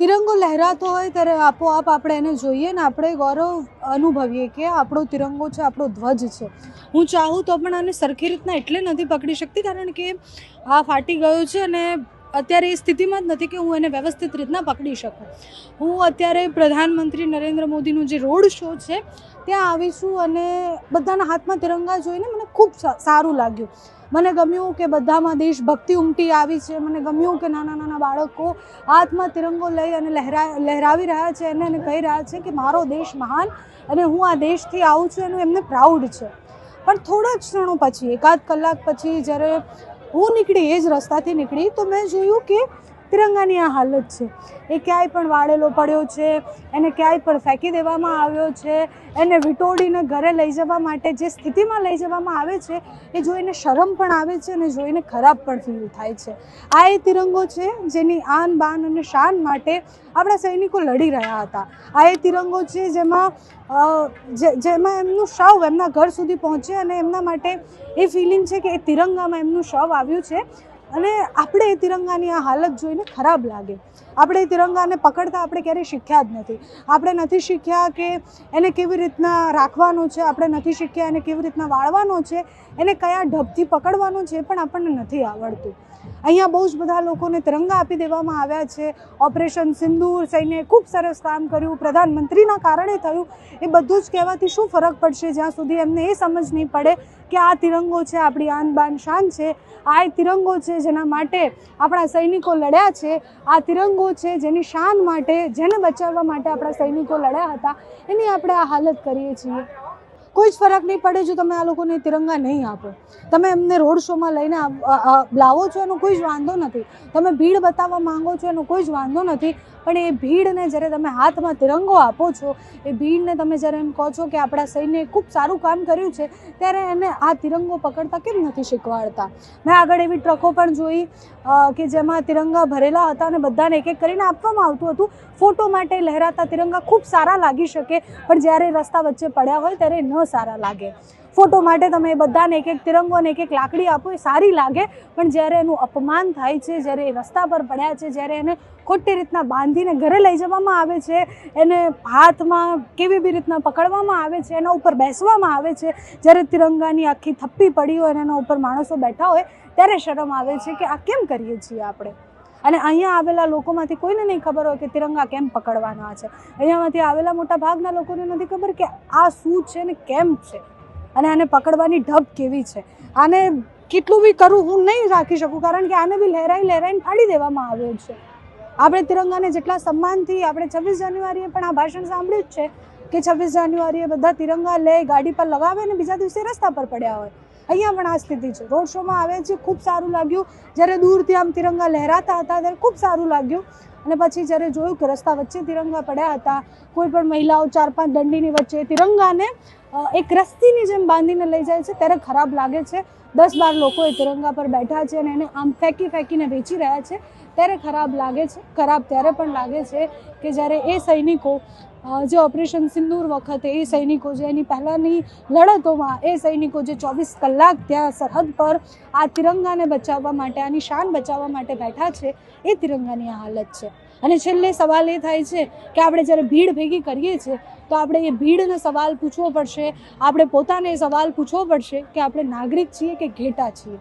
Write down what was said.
તિરંગો લહેરાતો હોય ત્યારે આપોઆપ આપણે એને જોઈએ ને આપણે ગૌરવ અનુભવીએ કે આપણો તિરંગો છે, આપણો ધ્વજ છે. હું ચાહું તો પણ આને સરખી રીતના એટલે નથી પકડી શકતી કારણ કે આ ફાટી ગયો છે અને અત્યારે એ સ્થિતિમાં જ નથી કે હું એને વ્યવસ્થિત રીતના પકડી શકું. હું અત્યારે પ્રધાનમંત્રી નરેન્દ્ર મોદીનું જે રોડ શો છે, ત્યાં આવીશું અને બધાના હાથમાં તિરંગા જોઈને મને ખૂબ સારું લાગ્યું. મને ગમ્યું કે બધામાં દેશભક્તિ ઉમટી આવી છે, મને ગમ્યું કે નાના નાના બાળકો હાથમાં તિરંગો લઈ અને લહેરા, લહેરાવી રહ્યા છે અને એને કહી રહ્યા છે કે મારો દેશ મહાન અને હું આ દેશથી આવું છું એનું એમને પ્રાઉડ છે. પણ થોડા ક્ષણો પછી, એકાદ કલાક પછી જ્યારે હું નીકળી એ જ રસ્તાથી નીકળી તો મેં જોયું કે તિરંગાની આ હાલત છે. એ ક્યાંય પણ વાળેલો પડ્યો છે, એને ક્યાંય પણ ફેંકી દેવામાં આવ્યો છે, એને વિટોડીને ઘરે લઈ જવા માટે જે સ્થિતિમાં લઈ જવામાં આવે છે, એ જોઈને શરમ પણ આવે છે અને જોઈને ખરાબ પણ ફીલ થાય છે. આ એ તિરંગો છે જેની આન બાન અને શાન માટે આપણા સૈનિકો લડી રહ્યા હતા. આ એ તિરંગો છે જેમાં જેમાં એમનું શવ એમના ઘર સુધી પહોંચે અને એમના માટે એ ફિલિંગ છે કે એ તિરંગામાં એમનું શવ આવ્યું છે. અને આપણે એ તિરંગાની આ હાલત જોઈને ખરાબ લાગે. આપણે એ તિરંગાને પકડતા આપણે ક્યારેય શીખ્યા જ નથી. આપણે નથી શીખ્યા કે એને કેવી રીતના રાખવાનો છે, આપણે નથી શીખ્યા એને કેવી રીતના વાળવાનો છે, એને કયા ઢબથી પકડવાનો છે પણ આપણને નથી આવડતું. અહીંયા બહુ જ બધા લોકોને તિરંગા આપી દેવામાં આવ્યા છે. ઓપરેશન સિંદૂર સૈન્યએ ખૂબ સરસ કામ કર્યું. પ્રધાનમંત્રીના કારણે થયું. એ બધું જ કહેવાથી શું ફરક પડશે? જ્યાં સુધી એમને એ સમજ નહીં પડે કે આ તિરંગો છે, આપણી આન બાન શાન છે, આ તિરંગો છે જેના માટે આપણા સૈનિકો લડ્યા છે, આ તિરંગો છે જેની શાન માટે, જેને બચાવવા માટે આપણા સૈનિકો લડ્યા હતા, એની આપણે આ હાલત કરીએ છીએ. કોઈ જ ફરક નહીં પડે જો તમે આ લોકોને તિરંગા નહીં આપો. તમે એમને રોડ શોમાં લઈને લાવો છો એનો કોઈ જ વાંધો નથી. તમે ભીડ બતાવવા માંગો છો એનો કોઈ જ વાંધો નથી. પણ એ ભીડને જ્યારે તમે હાથમાં તિરંગો આપો છો, એ ભીડને તમે જ્યારે એમ કહો છો કે આપણા સૈન્યએ ખૂબ સારું કામ કર્યું છે, ત્યારે એને આ તિરંગો પકડતા કેમ નથી શીખવાડતા? મેં આગળ એવી ટ્રકો પણ જોઈ કે જેમાં તિરંગા ભરેલા હતા અને બધાને એક એક કરીને આપવામાં આવતું હતું. ફોટો માટે લહેરાતા તિરંગા ખૂબ સારા લાગી શકે, પણ જ્યારે રસ્તા વચ્ચે પડ્યા હોય ત્યારે ન સારા લાગે. ફોટો માટે તમે બધાને એક એક તિરંગો અને એક એક લાકડી આપો, એ સારી લાગે. પણ જ્યારે એનું અપમાન થાય છે, જ્યારે એ રસ્તા પર પડ્યા છે, જ્યારે એને ખોટી રીતના બાંધીને ઘરે લઈ જવામાં આવે છે, એને હાથમાં કેવી બી રીતના પકડવામાં આવે છે, એના ઉપર બેસવામાં આવે છે, જ્યારે તિરંગાની આખી થપ્પી પડી હોય અને એના ઉપર માણસો બેઠા હોય, ત્યારે શરમ આવે છે કે આ કેમ કરીએ છીએ આપણે? અને અહીંયા આવેલા લોકોમાંથી કોઈને નહીં ખબર હોય કે તિરંગા કેમ પકડવાના છે. અહીંયામાંથી આવેલા મોટા ભાગના લોકોને નથી ખબર કે આ શું છે ને કેમ છે. અને આને પકડવાની ઢબ કેવી છે. આને કેટલું બી કરું હું નહીં રાખી શકું કારણ કે આને બી લહેરાઈ લહેરાઈને ફાડી દેવામાં આવ્યો છે. આપણે તિરંગાને જેટલા સન્માનથી આપણે છવ્વીસ જાન્યુઆરીએ પણ આ ભાષણ સાંભળ્યું જ છે કે છવ્વીસ જાન્યુઆરીએ બધા તિરંગા લે, ગાડી પર લગાવે અને બીજા દિવસે રસ્તા પર પડ્યા હોય. અહીંયા પણ આ સ્થિતિ છે. રોડ શોમાં આવે છે, ખૂબ સારું લાગ્યું. જ્યારે દૂરથી આમ તિરંગા લહેરાતા હતા ત્યારે ખૂબ સારું લાગ્યું. અને પછી જ્યારે જોયું કે રસ્તા વચ્ચે તિરંગા પડ્યા હતા, કોઈ પણ મહિલાઓ ચાર પાંચ દંડીની વચ્ચે તિરંગાને એક રસ્તીની જેમ બાંધીને લઈ જાય છે, ત્યારે ખરાબ લાગે છે. દસ બાર લોકો એ તિરંગા પર બેઠા છે અને એને આમ ફેંકી ફેંકીને વેચી રહ્યા છે. ત્યારે ખરાબ લાગે છે, ખરાબ ત્યારે પણ લાગે છે કે જ્યારે એ સૈનિકો જે ઓપરેશન સિંદૂર વખતે એ સૈનિકો જે એની પહેલાંની લડતોમાં એ સૈનિકો જે ચોવીસ કલાક ત્યાં સરહદ પર આ તિરંગાને બચાવવા માટે, આની શાન બચાવવા માટે બેઠા છે, એ તિરંગાની હાલત છે. અને છેલ્લે સવાલ એ થાય છે કે આપણે જ્યારે ભીડ ભેગી કરીએ છીએ, તો આપણે એ ભીડને સવાલ પૂછવો પડશે, આપણે પોતાને સવાલ પૂછવો પડશે કે આપણે નાગરિક છીએ કે ઘેટા છીએ?